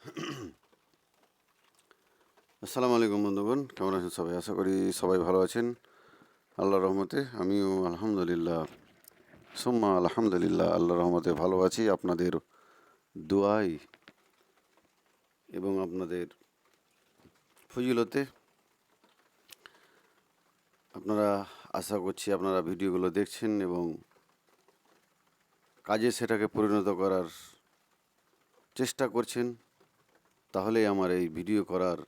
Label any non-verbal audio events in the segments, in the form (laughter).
(clears throat) আসসালামু আলাইকুম বন্ধুগণ, কেমন আছেন সবাই? আশা করি সবাই ভালো আছেন। আল্লাহর রহমতে আমিও আলহামদুলিল্লাহ। সুম্মা আলহামদুলিল্লাহ আল্লাহ রহমতে ভালো আছি। আপনাদের দোয়াই এবং আপনাদের ফজিলতে আপনারা আশা করছি আপনারা ভিডিওগুলো দেখছেন এবং কাজে সেটাকে পরিণত করার চেষ্টা করছেন। তাহলেই আমার এই ভিডিও করার,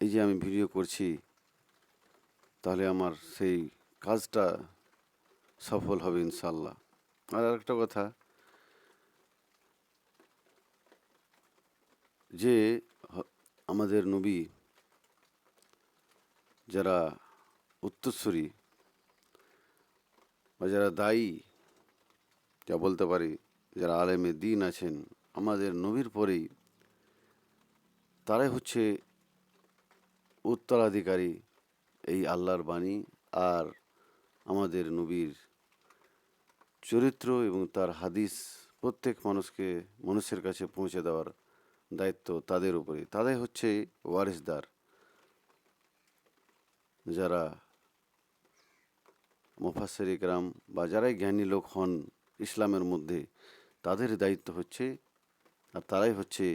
এই যে আমি ভিডিও করছি, তাহলে আমার সেই কাজটা সফল হবে ইনশাল্লাহ আর একটা কথা, যে আমাদের নবী যারা উত্তরসূরি বা যারা দায়ী, যা বলতে পারি, যারা আলেমে দিন আছেন, আমাদের নবীর পরেই তারাই হচ্ছে উত্তরাধিকারী এই আল্লাহর বাণী আর আমাদের নবীর চরিত্র এবং তার হাদিস প্রত্যেক মানুষকে মানুষের কাছে পৌঁছে দেওয়ার দায়িত্ব তাদের উপরে। তাদের হচ্ছে ওয়ারিসদার যারা মুফাসের ইকরাম বা যারাই জ্ঞানী লোক হন ইসলামের মধ্যে, তাদের দায়িত্ব হচ্ছে আর তারাই হচ্ছে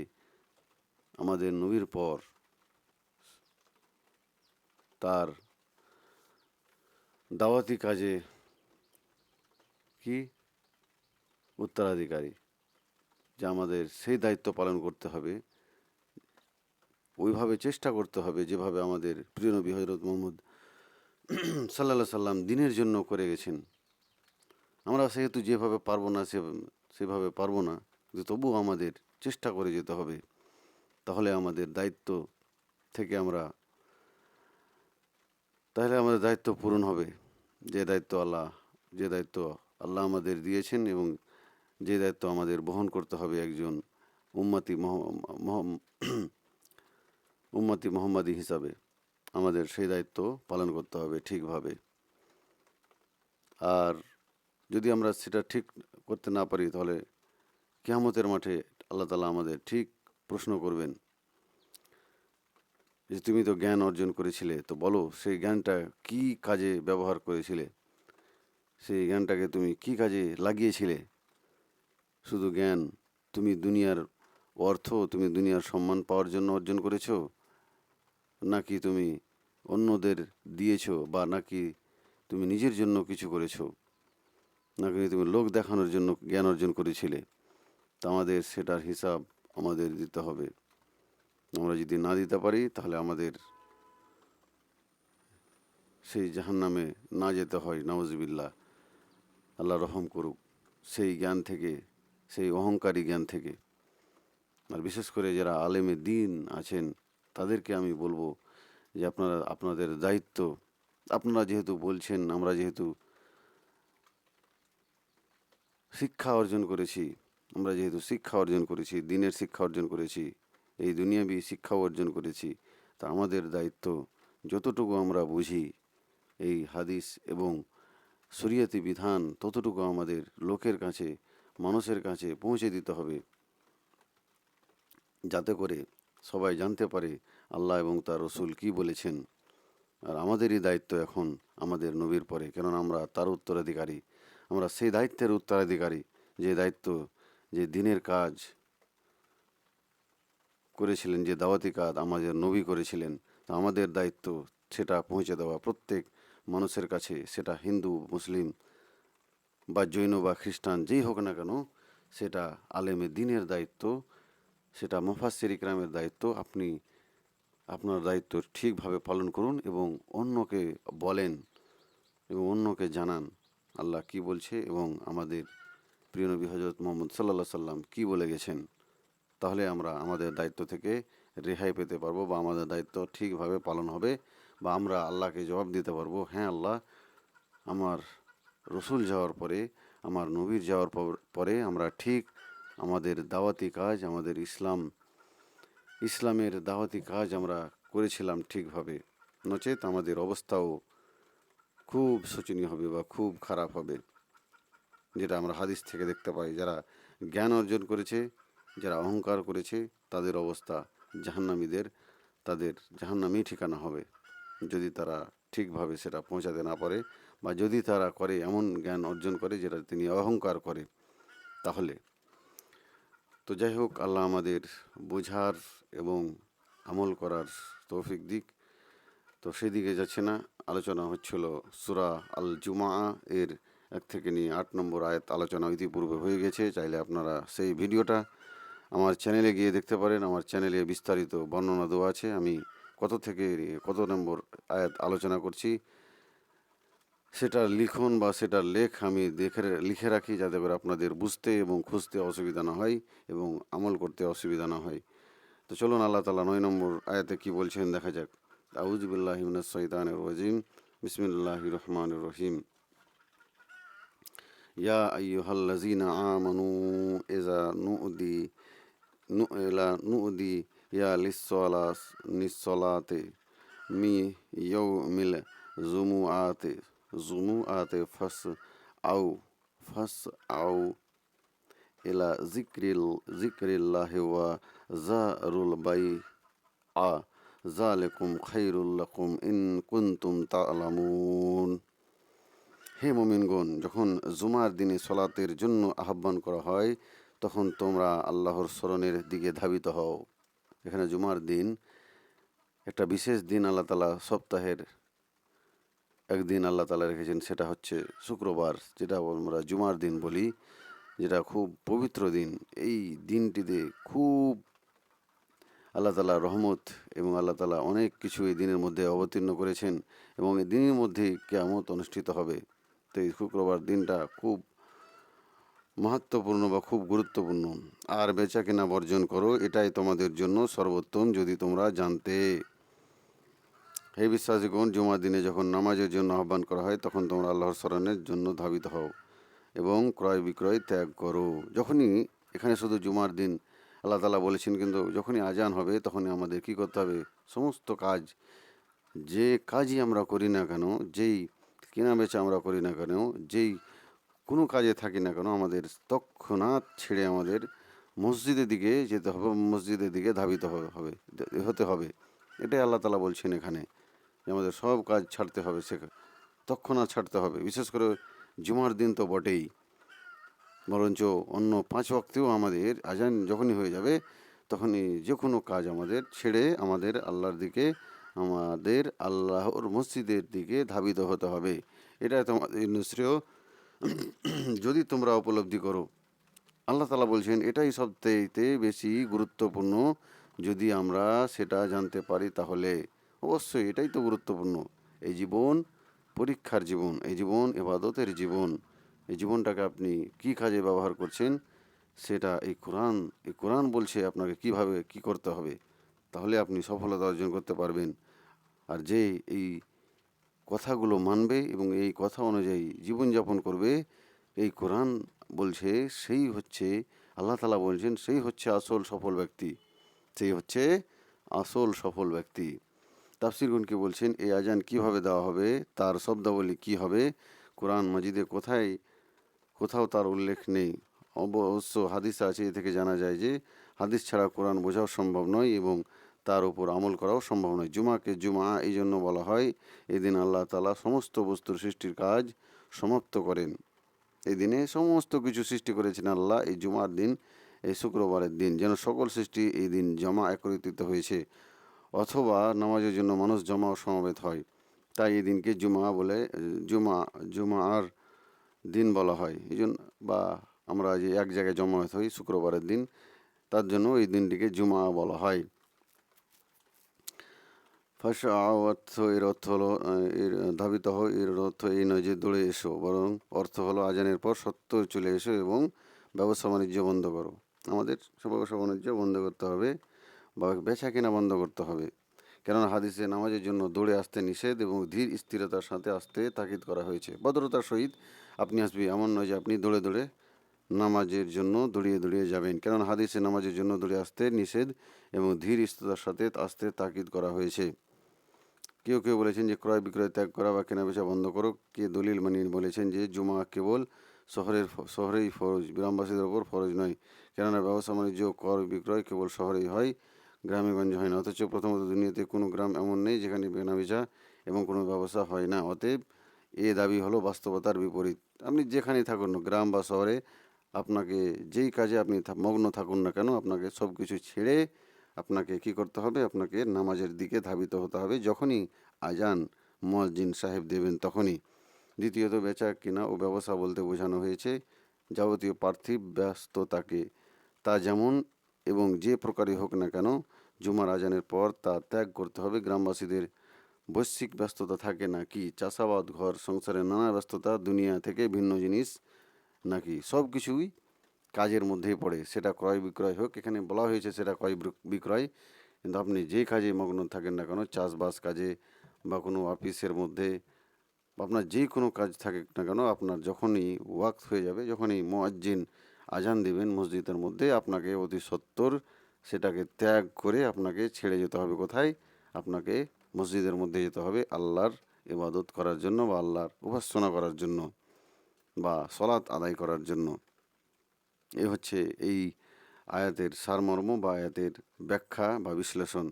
আমাদের নবীর পর তার দাওয়াতি কাজে কি? উত্তরাধিকারী, যা আমাদের সেই দায়িত্ব পালন করতে হবে। ওইভাবে চেষ্টা করতে হবে যেভাবে আমাদের প্রিয় নবী হজরত মোহাম্মদ সাল্লা সাল্লাম দিনের জন্য করে গেছেন। আমরা সেহেতু যেভাবে পারব না, সে, সেভাবে পারব না, কিন্তু তবুও আমাদের চেষ্টা করে যেতে হবে। তাহলে আমাদের দায়িত্ব থেকে আমরা, তাহলে আমাদের দায়িত্ব পূরণ হবে। যে দায়িত্ব আল্লাহ, যে দায়িত্ব আল্লাহ আমাদের দিয়েছেন এবং যে দায়িত্ব আমাদের বহন করতে হবে একজন উম্মাতি উম্মাতি মোহাম্মদী হিসাবে। আমাদের সেই দায়িত্ব পালন করতে হবে ঠিকভাবে। আর যদি আমরা সেটা ঠিক করতে না পারি, তাহলে কেয়ামতের মাঠে আল্লাহ তালা আমাদের ঠিক প্রশ্ন করবেন যে তুমি তো জ্ঞান অর্জন করেছিলে, তো বলো সেই জ্ঞানটা কি কাজে ব্যবহার করেছিলে? সেই জ্ঞানটাকে তুমি কি কাজে লাগিয়েছিলে? শুধু জ্ঞান, তুমি দুনিয়ার অর্থ, তুমি দুনিয়ার সম্মান পাওয়ার জন্য অর্জন করেছ? নাকি তুমি অন্যদের দিয়েছ বা নাকি তুমি নিজের জন্য কিছু করেছ? নাকি তুমি লোক দেখানোর জন্য জ্ঞান অর্জন করেছিলে? তা আমাদের সেটার হিসাব আমাদের দিতে হবে। আমরা যদি না দিতে পারি, তাহলে আমাদের সেই জাহান্নামে না যেতে হয় নওয়াজবিল্লা আল্লাহ রহম করুক, সেই জ্ঞান থেকে, সেই অহংকারী জ্ঞান থেকে। আর বিশেষ করে যারা আলেমে দিন আছেন, তাদেরকে আমি বলব যে আপনারা, আপনাদের দায়িত্ব, আপনারা যেহেতু বলছেন, আমরা যেহেতু শিক্ষা অর্জন করেছি আমরা যেহেতু শিক্ষা অর্জন করেছি, দিনের শিক্ষা অর্জন করেছি, এই দুনিয়াবি শিক্ষাও অর্জন করেছি, তা আমাদের দায়িত্ব যতটুকু আমরা বুঝি, এই হাদিস এবং শরীয়তি বিধান ততটুকু আমাদের লোকের কাছে, মানুষের কাছে পৌঁছে দিতে হবে। যাতে করে সবাই জানতে পারে আল্লাহ এবং তার রসুল কি বলেছেন। আর আমাদেরই দায়িত্ব এখন আমাদের নবীর পরে, কেননা আমরা তার উত্তরাধিকারী, আমরা সেই দায়িত্বের উত্তরাধিকারী, যে দায়িত্ব যে দিনের কাজ করেছিলেন, যে দাওয়াতি কাজ আমাদের নবী করেছিলেন, তা আমাদের দায়িত্ব সেটা পৌঁছে দেওয়া। প্রত্যেক মানুষের কাছে সেটা হিন্দু, মুসলিম বা জৈন বা খ্রিস্টান যেই হোক না কেন, সেটা আলেমে দিনের দায়িত্ব, সেটা মুফাসির ইকরামের দায়িত্ব। আপনি আপনার দায়িত্ব ঠিকভাবে পালন করুন এবং অন্যকে বলেন এবং অন্যকে জানান আল্লাহ কি বলছে এবং আমাদের প্রিয় নবী হজরত মোহাম্মদ সাল্লাহ সাল্লাম কি বলে গেছেন? তাহলে আমরা আমাদের দায়িত্ব থেকে রেহাই পেতে পারব বা আমাদের দায়িত্ব ঠিকভাবে পালন হবে বা আমরা আল্লাহকে জবাব দিতে পারব। হ্যাঁ আল্লাহ, আমার রসুল যাওয়ার পরে, আমার নবীর যাওয়ার পরে আমরা ঠিক আমাদের দাওয়াতি কাজ, আমাদের ইসলাম, ইসলামের দাওয়াতি কাজ আমরা করেছিলাম ঠিকভাবে। নচেত আমাদের অবস্থাও খুব শোচনীয় হবে বা খুব খারাপ হবে। যেটা আমরা হাদিস থেকে দেখতে পাই, যারা জ্ঞান অর্জন করেছে, যারা অহংকার করেছে, তাদের অবস্থা জাহান্নামীদের, তাদের জাহান্নামী ঠিকানা হবে। যদি তারা ঠিকভাবে সেটা পৌঁছাতে না পারে বা যদি তারা করে এমন জ্ঞান অর্জন করে যেটা তিনি অহংকার করে, তাহলে। তো যাই হোক, আল্লাহ আমাদের বোঝার এবং আমল করার তৌফিক দিক। তো সেদিকে যাচ্ছে না। আলোচনা হচ্ছিল সুরা আল জুমা এর এক থেকে নিয়ে আট নম্বর আয়াত আলোচনা ইতিপূর্বে হয়ে গেছে। চাইলে আপনারা সেই ভিডিওটা আমার চ্যানেলে গিয়ে দেখতে পারেন। আমার চ্যানেলে বিস্তারিত বর্ণনা দেওয়া আছে। আমি কত থেকে কত নম্বর আয়াত আলোচনা করছি, সেটার লিখন বা সেটার লেখ আমি দেখে লিখে রাখি যাতে করে আপনাদের বুঝতে এবং খুঁজতে অসুবিধা না হয় এবং আমল করতে অসুবিধা না হয়। তো চলুন আল্লাহ তালা নয় নম্বর আয়াতে কি বলছেন দেখা যাক। আউজবিল্লাহ সৈতান রাজিম। বিসমিল্লাহ রহমান রহিম। يا أيها الذين آمنوا إذا نؤدي إلى نؤدي يا للصلاة للصلاة من يوم الجمعة. جمعة فس أو فس أو إلى ذكر ذكر الله وزار البيع. ذلكم خير لكم إن كنتم تعلمون. হে মুমিনগণ, যখন জুমার দিনে সলাতের জন্য আহ্বান করা হয়, তখন তোমরা আল্লাহর স্মরণের দিকে ধাবিত হও। এখানে জুমার দিন, একটা বিশেষ দিন আল্লাহ তালা সপ্তাহের একদিন আল্লাহ তালা রেখেছেন, সেটা হচ্ছে শুক্রবার, যেটা আমরা জুমার দিন বলি, যেটা খুব পবিত্র দিন। এই দিনটিতে খুব আল্লাহ তালা রহমত এবং আল্লাহ তালা অনেক কিছু এই দিনের মধ্যে অবতীর্ণ করেছেন এবং এই দিনের মধ্যে কেয়ামত অনুষ্ঠিত হবে। এই শুক্রবার দিনটা খুব মাহাত্মপূর্ণ বা খুব গুরুত্বপূর্ণ। আর বেচা কেনা বর্জন করো, এটাই তোমাদের জন্য সর্বোত্তম যদি তোমরা জানতে হে বিশ্বাসীগণ, জুমার দিনে যখন নামাজের জন্য আহ্বান করা হয়, তখন তোমরা আল্লাহর স্মরণের জন্য ধাবিত হও এবং ক্রয় বিক্রয় ত্যাগ করো। যখনই এখানে শুধু জুমার দিন আল্লাহ তালা বলেছেন, কিন্তু যখনই আজান হবে, তখনই আমাদের কী করতে হবে? সমস্ত কাজ, যে কাজই আমরা করি না কেন, যেই কেনা বেচা আমরা করি না কেন, যেই কোনো কাজে থাকি না কেন, আমাদের তৎক্ষণাৎ ছেড়ে আমাদের মসজিদের দিকে যেতে হবে, মসজিদের দিকে ধাবিত হবে, হতে হবে। এটাই আল্লাহ তালা বলছেন এখানে, যে আমাদের সব কাজ ছাড়তে হবে, সে তৎক্ষণাৎ ছাড়তে হবে। বিশেষ করে জুমার দিন তো বটেই। বরঞ্চ অন্য পাঁচ ওয়াক্তেও আমাদের আজান যখনই হয়ে যাবে, তখনই যে কোনো কাজ আমাদের ছেড়ে আমাদের আল্লাহর দিকে আমাদের আল্লাহর মসজিদের দিকে ধাবিত হতে হবে। এটা তোমাদের শ্রেয়। যদি তোমরা উপলব্ধি করো। আল্লাহ তালা বলছেন, এটাই সবথেকে বেশি গুরুত্বপূর্ণ। যদি আমরা সেটা জানতে পারি তাহলে অবশ্যই এটাই তো গুরুত্বপূর্ণ। এই জীবন, পরীক্ষার জীবন, এই জীবন, এবাদতের জীবন, এই জীবনটাকে আপনি কি কাজে ব্যবহার করছেন, সেটা এই কোরআন এই কোরআন বলছে আপনাকে কীভাবে, কি করতে হবে, তাহলে আপনি সফলতা অর্জন করতে পারবেন। আর যে এই কথাগুলো মানবে এবং এই কথা অনুযায়ী জীবনযাপন করবে, এই কোরআন বলছে, সেই হচ্ছে, আল্লাহ তালা বলছেন, সেই হচ্ছে আসল সফল ব্যক্তি। সেই হচ্ছে আসল সফল ব্যক্তি। তাফসিরগুনকে বলছেন এই আজান কীভাবে দেওয়া হবে? তার শব্দাবলী কি হবে? কোরআন মাজিদে কোথায়? কোথাও তার উল্লেখ নেই। অবশ্য হাদিস আছে, এ থেকে জানা যায় যে, হাদিস ছাড়া কোরআন বোঝাও সম্ভব নয় এবং তার উপর আমল করাও সম্ভব নয়। জুমাকে জুমা এই জন্য বলা হয়, এদিন আল্লাহ তালা সমস্ত বস্তুর সৃষ্টির কাজ সমাপ্ত করেন। এই দিনে সমস্ত কিছু সৃষ্টি করেছেন আল্লাহ, এই জুমার দিন, এই শুক্রবারের দিন, যেন সকল সৃষ্টি এই দিন জমা একত্রিত হয়েছে, অথবা নামাজের জন্য মানুষ জমা ও সমাবেত হয়। তাই এই দিনকে জুমা বলে, জুমা, জুমার দিন বলা হয়। এই জন্য বা আমরা যে এক জায়গায় জমায়েত হই শুক্রবারের দিন, তার জন্য এই দিনটিকে জুমা বলা হয়। ফাঁসা অর্থ এর অর্থ হলো ধাবিত হয় এর অর্থ এই নয় যে দৌড়ে এসো বরং অর্থ হলো আজানের পর সত্য চলে এসো এবং ব্যবসা বাণিজ্য বন্ধ করো আমাদের ব্যবসা বাণিজ্য বন্ধ করতে হবে বা বেচা কেনা বন্ধ করতে হবে কেননা হাদিসে নামাজের জন্য দৌড়ে আসতে নিষেধ এবং ধীর স্থিরতার সাথে আসতে তাকিদ করা হয়েছে ভদ্রতার সহিত আপনি আসবি এমন নয় যে আপনি দৌড়ে দৌড়ে নামাজের জন্য দৌড়িয়ে দৌড়িয়ে যাবেন কেননা হাদিসে নামাজের জন্য দৌড়ে আসতে নিষেধ এবং ধীর স্থিরতার সাথে আসতে তাকিদ করা হয়েছে কেউ কেউ বলেছেন যে ক্রয় বিক্রয় ত্যাগ করা বা কেনাবেচা বন্ধ করো কে দলিল মানিয়ে বলেছেন যে জুমা কেবল শহরের শহরেই ফরজ গ্রামবাসীদের ওপর ফরজ নয়। কেননা ব্যবসা বাণিজ্য কর বিক্রয় কেবল শহরেই হয় গ্রামে গঞ্জে হয় না। অথচ প্রথমত দুনিয়াতে কোনো গ্রাম এমন নেই যেখানে কেনাবেচা এবং কোনো ব্যবসা হয় না। অতএব এ দাবি হলো বাস্তবতার বিপরীত। আপনি যেখানেই থাকুন না, গ্রাম বা শহরে আপনাকে যেই কাজে আপনি মগ্ন থাকুন না কেন আপনাকে সব কিছু ছেড়ে আপনাকে কি করতে হবে? আপনাকে নামাজের দিকে ধাবিত হতে হবে। যখনই আজান মুয়াজ্জিন সাহেব দেবেন তখনই। দ্বিতীয়ত বেচা কিনা ও ব্যবসা বলতে বোঝানো হয়েছে, যাবতীয় পার্থিব ব্যস্ততাকে। তা যেমন এবং যে প্রকারই হোক না কেন, জুমার আজানের পর তা ত্যাগ করতে হবে। গ্রামবাসীদের বৈশ্বিক ব্যস্ততা থাকে না কি? চাষাবাদ, ঘর সংসারের নানা ব্যস্ততা, দুনিয়া থেকে ভিন্ন জিনিস নাকি সব কিছুই কাজের মধ্যেই পড়ে। সেটা ক্রয় বিক্রয় হোক, এখানে বলা হয়েছে সেটা ক্রয় বিক্রয়। কিন্তু আপনি যে কাজে মগ্ন থাকেন না কেন, চাষবাস কাজে বা কোনো অফিসের মধ্যে আপনার যে কোনো কাজ থাকে না কেন, আপনার যখনই ওয়াক্ত হয়ে যাবে, যখনই মোয়াজ্জিন আজান দিবেন মসজিদের মধ্যে, আপনাকে অতি সত্তর সেটাকে ত্যাগ করে আপনাকে ছেড়ে যেতে হবে কোথায়? আপনাকে মসজিদের মধ্যে যেতে হবে আল্লাহর ইবাদত করার জন্য বা আল্লাহর উপাসনা করার জন্য বা সলাৎ আদায় করার জন্য। এ হচ্ছে এই আয়াতের সারমর্ম বা আয়াতের ব্যাখ্যা বা বিশ্লেষণ।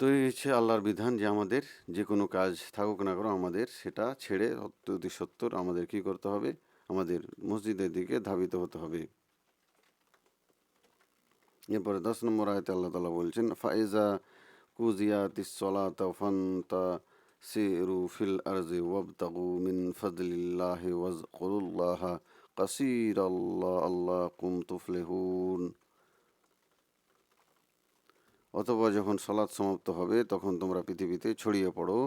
তো এই হচ্ছে আল্লাহর বিধান যে আমাদের যে কোনো কাজ থাকুক না কেন আমাদের সেটা ছেড়ে অতি সত্তর আমাদের কি করতে হবে? আমাদের মসজিদের দিকে ধাবিত হতে হবে। এরপরে দশ নম্বর আয়তে আল্লাহ তালা বলছেন, ফাইজা কুজিয়াত সলাত ফান্তা সিরু ফিল আরজি ওয়াবতাগু মিন ফজলিল্লাহি ওয়াজকুরুল্লাহ কাসির আল্লাহ আল্লাহ কুম তুফলেহুন অথবা যখন সলাৎ সমাপ্ত হবে, তখন তোমরা পৃথিবীতে ছড়িয়ে পড়ো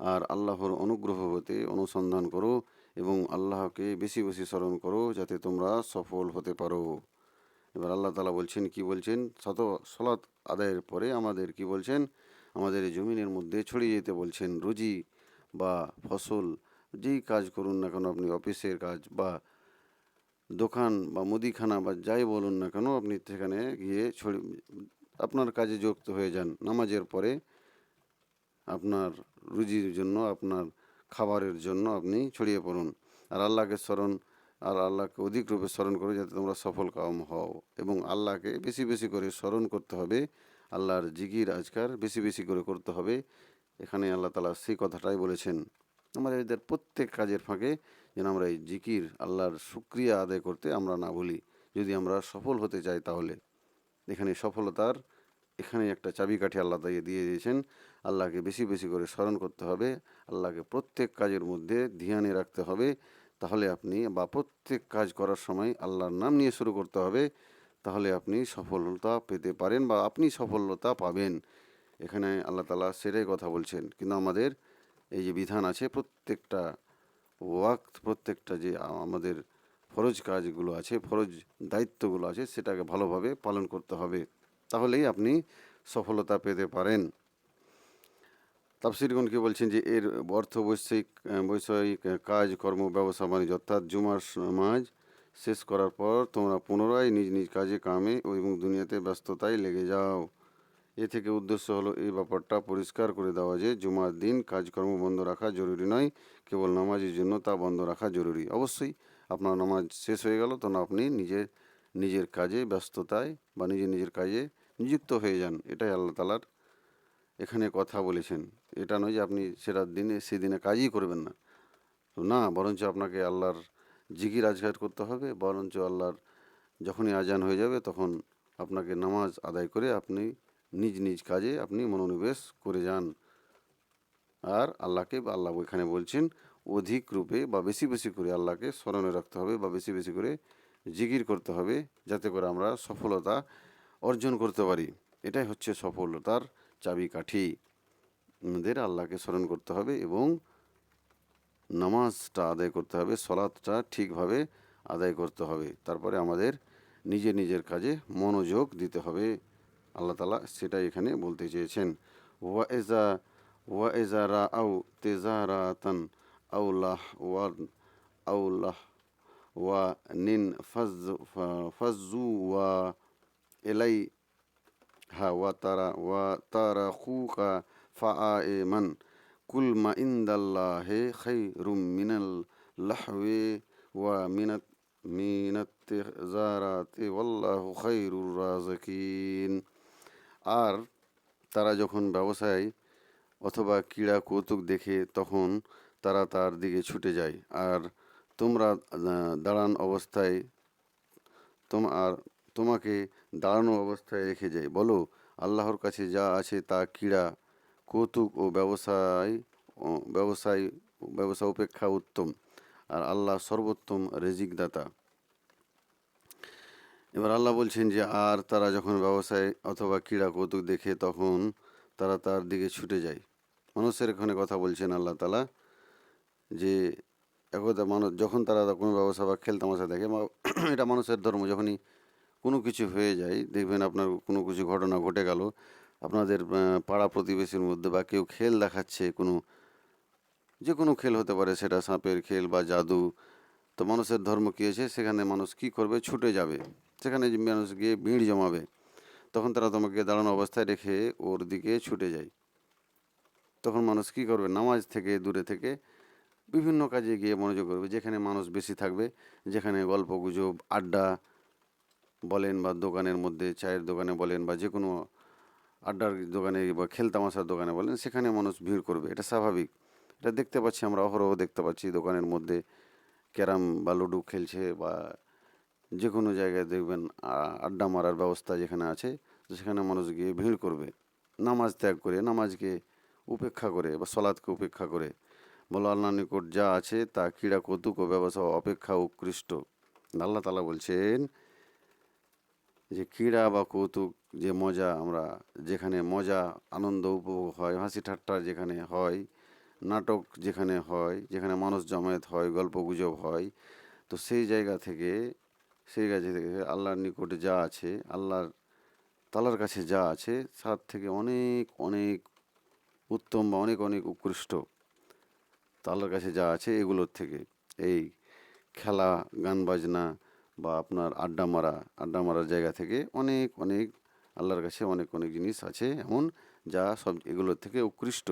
আর আল্লাহর অনুগ্রহ হতে অনুসন্ধান করো এবং আল্লাহকে বেশি বেশি স্মরণ করো যাতে তোমরা সফল হতে পারো। এবার আল্লাহ তালা বলছেন, কি বলছেন? শত সলাৎ আদায়ের পরে আমাদের কি বলছেন? আমাদের জমিনের মধ্যে ছড়িয়ে যেতে বলছেন, রুজি বা ফসল, যেই কাজ করুন না কেন, আপনি অফিসের কাজ বা দোকান বা মুদিখানা বা যাই বলুন না কেন, আপনি সেখানে গিয়ে ছড়ি, আপনার কাজে যুক্ত হয়ে যান। নামাজের পরে আপনার রুজির জন্য, আপনার খাবারের জন্য আপনি ছড়িয়ে পড়ুন। আর আল্লাহকে স্মরণ, আর আল্লাহকে অধিক রূপে স্মরণ করো যাতে তোমরা সফল কাম হও। এবং আল্লাহকে বেশি বেশি করে স্মরণ করতে হবে। আল্লাহর জিগির আজকার বেশি বেশি করে করতে হবে। এখানে আল্লাহ তালা সেই কথাটাই বলেছেন। আমাদের এদের প্রত্যেক কাজের ফাঁকে যেন আমরা এই জিকির আল্লাহর শুক্রিয়া আদায় করতে আমরা না ভুলি। যদি আমরা সফল হতে চাই তাহলে। এখানে সফলতার এখানে একটা চাবিকাঠি আল্লাহ দিয়ে দিয়ে দিয়েছেন। আল্লাহকে বেশি বেশি করে স্মরণ করতে হবে। আল্লাহকে প্রত্যেক কাজের মধ্যে ধ্যানে রাখতে হবে। তাহলে আপনি বা প্রত্যেক কাজ করার সময় আল্লাহর নাম নিয়ে শুরু করতে হবে। তাহলে আপনি সফলতা পেতে পারেন বা আপনি সফলতা পাবেন। এখানে আল্লাহ তালা সেটাই কথা বলছেন। কিন্তু আমাদের এই যে বিধান আছে প্রত্যেকটা ওয়াক্ত প্রত্যেকটা যে আমাদের ফরজ কাজগুলো আছে, ফরজ দায়িত্বগুলো আছে, সেটাকে ভালোভাবে পালন করতে হবে। তাহলেই আপনি সফলতা পেতে পারেন। তাফসিরগণ কি বলছেন যে, এর অর্থ বৈষয়িক বৈষয়িক কাজ, কর্ম, ব্যবসা, বাণিজ্য, অর্থাৎ জুমার সমাজ শেষ করার পর তোমরা পুনরায় নিজ নিজ কাজে কামে এবং দুনিয়াতে ব্যস্ততায় লেগে যাও। এ থেকে উদ্দেশ্য হলো এই ব্যাপারটা পরিষ্কার করে দেওয়া যে, জুমার দিন কাজকর্ম বন্ধ রাখা জরুরি নয়। কেবল নামাজের জন্য তা বন্ধ রাখা জরুরি। অবশ্যই আপনার নামাজ শেষ হয়ে গেল তখন আপনি নিজের নিজের কাজে ব্যস্ততায় বা নিজের নিজের কাজে নিযুক্ত হয়ে যান। এটাই আল্লাহ তালার এখানে কথা বলেছেন। এটা নয় যে আপনি সেটা দিনে, সেদিনে কাজই করবেন না। তো না, বরঞ্চ আপনাকে আল্লাহর জিকির আজগার করতে হবে। বরঞ্চ আল্লাহর যখনই আজান হয়ে যাবে তখন আপনাকে নামাজ আদায় করে আপনি নিজ নিজ কাজে আপনি মনোনিবেশ করে যান। আর আল্লাহকে বা আল্লাহ এখানে বলছেন, অধিক রূপে বা বেশি বেশি করে আল্লাহকে স্মরণে রাখতে হবে বা বেশি বেশি করে জিকির করতে হবে যাতে করে আমরা সফলতা অর্জন করতে পারি। এটাই হচ্ছে সফলতার চাবিকাঠি। আমাদের আল্লাহকে স্মরণ করতে হবে এবং নামাজটা আদায় করতে হবে সলাৎটা ঠিকভাবে আদায় করতে হবে। তারপরে আমাদের নিজের নিজের কাজে মনোযোগ দিতে হবে। আল্লাহ তালা সেটাই এখানে বলতে চেয়েছেন। ওয়া এজা ওয়া এজা রা আউ তেজারাতান আউলাহ ওয়ান আউলাহ ওয়া নিন ফাজ ফাজু ওয়া এলাই হা ওয়া তারা ওয়া তারা খুকা ফা এ মান কুল মা ইন্দাল্লাহে খাই রুম মিনাল লাহওয়ে ওয়া মিনাত মিনাত্তেজারাতে ওয়াল্লাহু খাইরুর রাজাকিন আর তারা যখন ব্যবসায় অথবা ক্রীড়া কৌতুক দেখে তখন তারা তার দিকে ছুটে যায়। আর তোমরা দাঁড়ান অবস্থায় তোমার তোমাকে দাঁড়ানো অবস্থায় রেখে যায়। বলো, আল্লাহর কাছে যা আছে তা ক্রীড়া কৌতুক ও ব্যবসায় ব্যবসায়, ব্যবসা উপেক্ষা উত্তম। আর আল্লাহ সর্বোত্তম রেজিকদাতা। এবার আল্লাহ বলছেন যে, আর তারা যখন ব্যবসায় অথবা ক্রীড়া কৌতুক দেখে তখন তারা তার দিকে ছুটে যায়। মানুষের এখানে কথা বলছেন আল্লাহ তালা যে, একদা মানুষ, যখন তারা কোনো ব্যবসা বা খেলতামাশা দেখে (clears throat) এটা মানুষের ধর্ম, যখনই কোনো কিছু হয়ে যায়, দেখবেন আপনার কোনো কিছু ঘটনা ঘটে গেল, আপনাদের পাড়া প্রতিবেশীর মধ্যে বা কেউ খেল দেখাচ্ছে কোনো যে কোনো খেল হতে পারে, সেটা সাপের খেল বা জাদু, তো মানুষের ধর্ম কী আছে সেখানে মানুষ কি করবে? ছুটে যাবে। সেখানে মানুষ গিয়ে ভিড় জমাবে। তখন তারা তোমাকে দাঁড়ানো অবস্থায় রেখে ওর দিকে ছুটে যায়। তখন মানুষ কি করবে? নামাজ থেকে দূরে থেকে বিভিন্ন কাজে গিয়ে মনোযোগ করবে, যেখানে মানুষ বেশি থাকবে, যেখানে গল্প, গুজব, আড্ডা বলেন বা দোকানের মধ্যে, চায়ের দোকানে বলেন বা যে কোনো আড্ডার দোকানে বা খেলতামাশার দোকানে বলেন, সেখানে মানুষ ভিড় করবে। এটা স্বাভাবিক। এটা দেখতে পাচ্ছি আমরা, অহরহ দেখতে পাচ্ছি দোকানের মধ্যে ক্যারাম বা লুডো খেলছে বা যে কোনো জায়গায় দেখবেন আড্ডা মারার ব্যবস্থা যেখানে আছে, সেখানে মানুষ গিয়ে ভিড় করবে। নামাজ ত্যাগ করে, নামাজকে উপেক্ষা করে বা সলাদকে উপেক্ষা করে। বলো আল্লাহ নিকট যা আছে তা ক্রীড়া কৌতুক ও ব্যবসা অপেক্ষা উৎকৃষ্ট। আল্লাহ তালা বলছেন যে, ক্রীড়া বা কৌতুক যে মজা, আমরা যেখানে মজা, আনন্দ উপভোগ হয়, হাসি ঠাট্টা যেখানে হয়, নাটক যেখানে হয়, যেখানে মানুষ জমায়েত হয়, গল্প গুজব হয়, তো সেই জায়গা থেকে সেই জায়গা থেকে আল্লাহর নিকটে যা আছে, আল্লাহর তালার কাছে যা আছে, তার থেকে অনেক অনেক উত্তম বা অনেক অনেক উৎকৃষ্ট তালার কাছে যা আছে এগুলোর থেকে। এই খেলা, গান বাজনা বা আপনার আড্ডা মারা, আড্ডা মারার জায়গা থেকে অনেক অনেক আল্লাহর কাছে অনেক অনেক জিনিস আছে এমন যা সব এগুলোর থেকে উৎকৃষ্ট।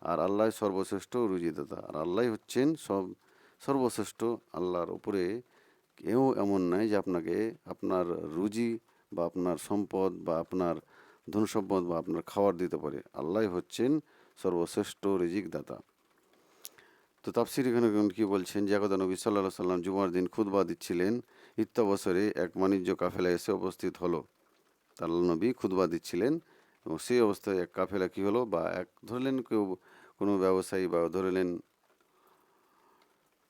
আর আল্লাহ সর্বশ্রেষ্ঠ রুজিদাতা। আর আল্লাহ হচ্ছেন সব, সর্বশ্রেষ্ঠ আল্লাহর উপরে কেউ এমন নাই যে আপনাকে আপনার রুজি বা আপনার সম্পদ বা আপনার ধন সম্পদ বা আপনার খাবার দিতে পারে। আল্লাহ হচ্ছেন সর্বশ্রেষ্ঠ রিজিক দাতা তো তাফসির এখানে কি বলছেন? যে একদা নবী সাল্লাহ সাল্লাম জুমার দিন খুতবা দিচ্ছিলেন, ইত্যাবসরে এক বাণিজ্য কাফেলা এসে উপস্থিত হলো। তার নবী খুতবা দিচ্ছিলেন এবং সেই অবস্থায় এক কাফেলা কি হলো বা এক ধরলেন কেউ কোনো ব্যবসায়ী বা ধরলেন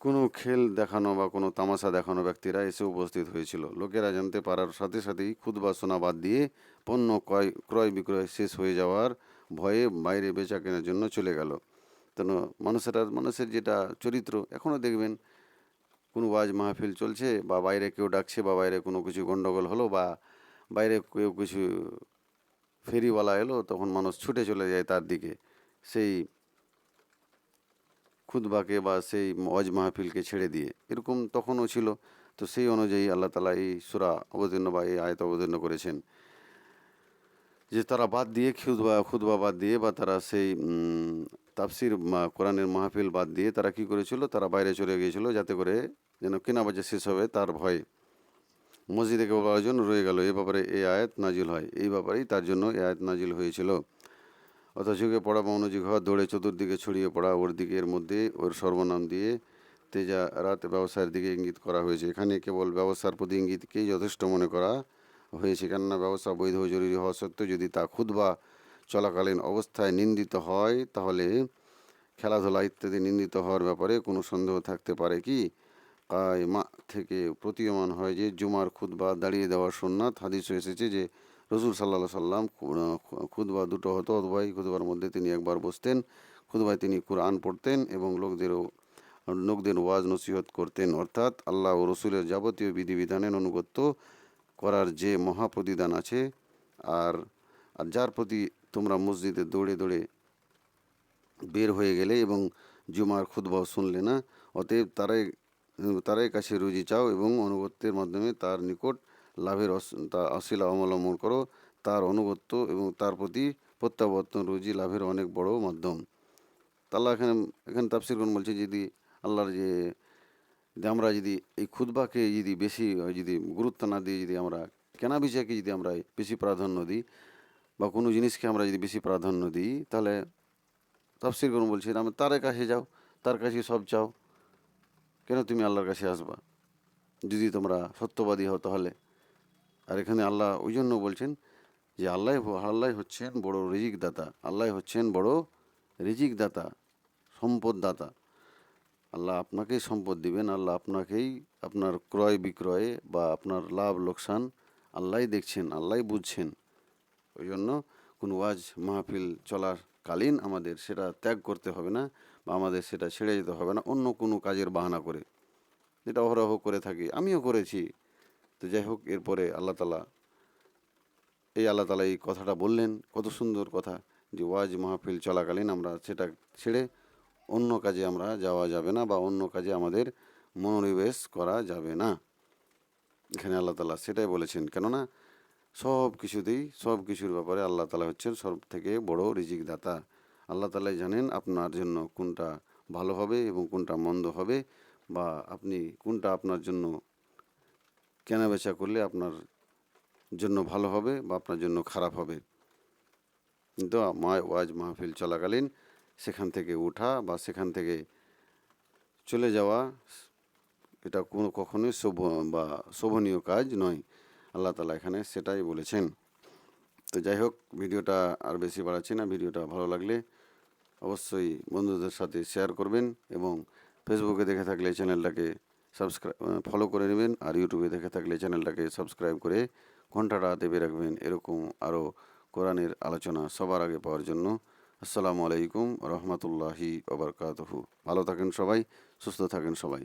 কোনো খেল দেখানো বা কোনো তামাশা দেখানো ব্যক্তিরা এসে উপস্থিত হয়েছিল। লোকেরা জানতে পারার সাথে সাথেই খুদবা শোনা বাদ দিয়ে পণ্য ক্রয় ক্রয় বিক্রয় শেষ হয়ে যাওয়ার ভয়ে বাইরে বেচা কেনার জন্য চলে গেল। তো মানুষেরা, মানুষের যেটা চরিত্র এখনও দেখবেন কোনো ওয়াজ মাহফিল চলছে বা বাইরে কেউ ডাকছে বা বাইরে কোনো কিছু গণ্ডগোল হলো বা বাইরে কেউ কিছু ফেরিওয়ালা এলো, তখন মানুষ ছুটে চলে যায় তার দিকে। সেই খুতবাকে বা সেই ওয়াজ মাহফিলকে ছেড়ে দিয়ে, এরকম তখনও ছিল। তো সেই অনুযায়ী আল্লাহ তালা এই সুরা অবতীর্ণ বা এই আয়ত অবতীর্ণ করেছেন। যে তারা বাদ দিয়ে খুদবা খুদবা বাদ দিয়ে বা তারা সেই তাফসির কোরআনের মাহফিল বাদ দিয়ে তারা কি করেছিল? তারা বাইরে চলে গিয়েছিল যাতে করে যেন কেনা বাজে শেষ হবে তার ভয়ে। মসজিদে কেউ জন্য রয়ে গেল। এ ব্যাপারে এই আয়াত নাজিল হয়। এই ব্যাপারেই তার জন্য এই আয়াত নাজিল হয়েছিল। অথচ যুগে পড়া বা অনুযোগ হওয়া দৌড়ে চতুর্দিকে ছড়িয়ে পড়া ওর দিকে এর মধ্যে ওর সর্বনাম দিয়ে তেজা রাত ব্যবসায়ের দিকে ইঙ্গিত করা হয়েছে। এখানে কেবল ব্যবসার প্রতি ইঙ্গিতকেই যথেষ্ট মনে করা হয়েছে। কেননা ব্যবসা বৈধ জরুরি হওয়া সত্ত্বেও যদি তা খুদ বা চলাকালীন অবস্থায় নিন্দিত হয়, তাহলে খেলাধুলা ইত্যাদি নিন্দিত হওয়ার ব্যাপারে কোনো সন্দেহ থাকতে পারে কি? কায়মা থেকে প্রতীয়মান হয় যে, জুমার খুদ বা দাঁড়িয়ে দেওয়ার সুন্নাত হাদিস এসেছে যে রসুল সাল্লাহ সাল্লাম খুদবা দুটো হতো, অথবা এই খুদবার মধ্যে তিনি একবার বসতেন। খুদবায় তিনি কোরআন পড়তেন এবং লোকদেরও, লোকদের ওয়াজ নসিহত করতেন। অর্থাৎ আল্লাহ ও রসুলের যাবতীয় বিধিবিধানের অনুগত্য করার যে মহাপ্রতিদান আছে, আর আর যার প্রতি তোমরা মসজিদে দৌড়ে দৌড়ে বের হয়ে গেলে এবং জুমার খুদবাও শুনলে না, অতএব তারাই তারাই কাছে রুজি চাও এবং অনুগত্যের মাধ্যমে তার নিকট লাভের অশিলা অবলম্বন করো। তার অনুগত্য এবং তার প্রতি প্রত্যাবর্তন রুজি লাভের অনেক বড় মাধ্যম। তা আল্লাহ এখানে এখানে তাফসির কোন বলছে? যদি আল্লাহর যে, যদি আমরা যদি এই খুতবাকে যদি বেশি, যদি গুরুত্ব না দিয়ে যদি আমরা কেনা বিচারকে যদি আমরা বেশি প্রাধান্য দিই বা কোনো জিনিসকে আমরা যদি বেশি প্রাধান্য দিই, তাহলে তফসির করুন বলছি? আমি তার কাছে যাও, তার কাছে সব চাও। কেন তুমি আল্লাহর কাছে আসবা? যদি তোমরা সত্যবাদী হও তাহলে। আর এখানে আল্লাহ ওই জন্য বলছেন যে আল্লাহ আল্লাহ হচ্ছেন বড় রিজিক দাতা আল্লাহ হচ্ছেন বড় রিজিক দাতা সম্পদ দাতা আল্লাহ আপনাকেই সম্পদ দিবেন, আল্লাহ আপনাকেই আপনার ক্রয় বিক্রয়ে বা আপনার লাভ লোকসান আল্লাহ দেখছেন, আল্লাহই বুঝছেন। ওই জন্য কোনো ওয়াজ মাহফিল চলার কালীন আমাদের সেটা ত্যাগ করতে হবে না বা আমাদের সেটা ছেড়ে যেতে হবে না, অন্য কোনো কাজের বাহানা করে। যেটা অহরহ করে থাকি, আমিও করেছি। তো যাই হোক, এরপরে আল্লাহ তালা, এই আল্লাহ তালা এই কথাটা বললেন, কত সুন্দর কথা যে ওয়াজ মাহফিল চলাকালীন আমরা সেটা ছেড়ে অন্য কাজে আমরা যাওয়া যাবে না বা অন্য কাজে আমাদের মনোনিবেশ করা যাবে না। এখানে আল্লাহ তালা সেটাই বলেছেন, কেননা সব কিছুতেই, সব কিছুর ব্যাপারে আল্লাহ তালা হচ্ছেন সব থেকে বড় রিজিক দাতা আল্লাহ তালাই জানেন আপনার জন্য কোনটা ভালো হবে এবং কোনটা মন্দ হবে বা আপনি কোনটা আপনার জন্য কেনা বেচা করলে আপনার জন্য ভালো হবে বা আপনার জন্য খারাপ হবে। কিন্তু মা, ওয়াজ মাহফিল চলাকালীন সেখান থেকে ওঠা বা সেখান থেকে চলে যাওয়া এটা কোনো কখনোই শোভ, বা শোভনীয় কাজ নয়। আল্লাহ তালা এখানে সেটাই বলেছেন। তো যাই হোক, ভিডিওটা আর বেশি বাড়াচ্ছি না। ভিডিওটা ভালো লাগলে অবশ্যই বন্ধুদের সাথে শেয়ার করবেন এবং ফেসবুকে দেখে থাকলে চ্যানেলটাকে সাবস্ক্রাইব ফলো করে নেবেন আর ইউটিউবে দেখে থাকলে চ্যানেলটাকে সাবস্ক্রাইব করে ঘন্টাটা দেবে রাখবেন। এরকম আরও কোরআনের আলোচনা সবার আগে পাওয়ার জন্য। আসসালামু আলাইকুম রহমতুল্লাহি ওবরকাতহু ভালো থাকেন সবাই, সুস্থ থাকেন সবাই।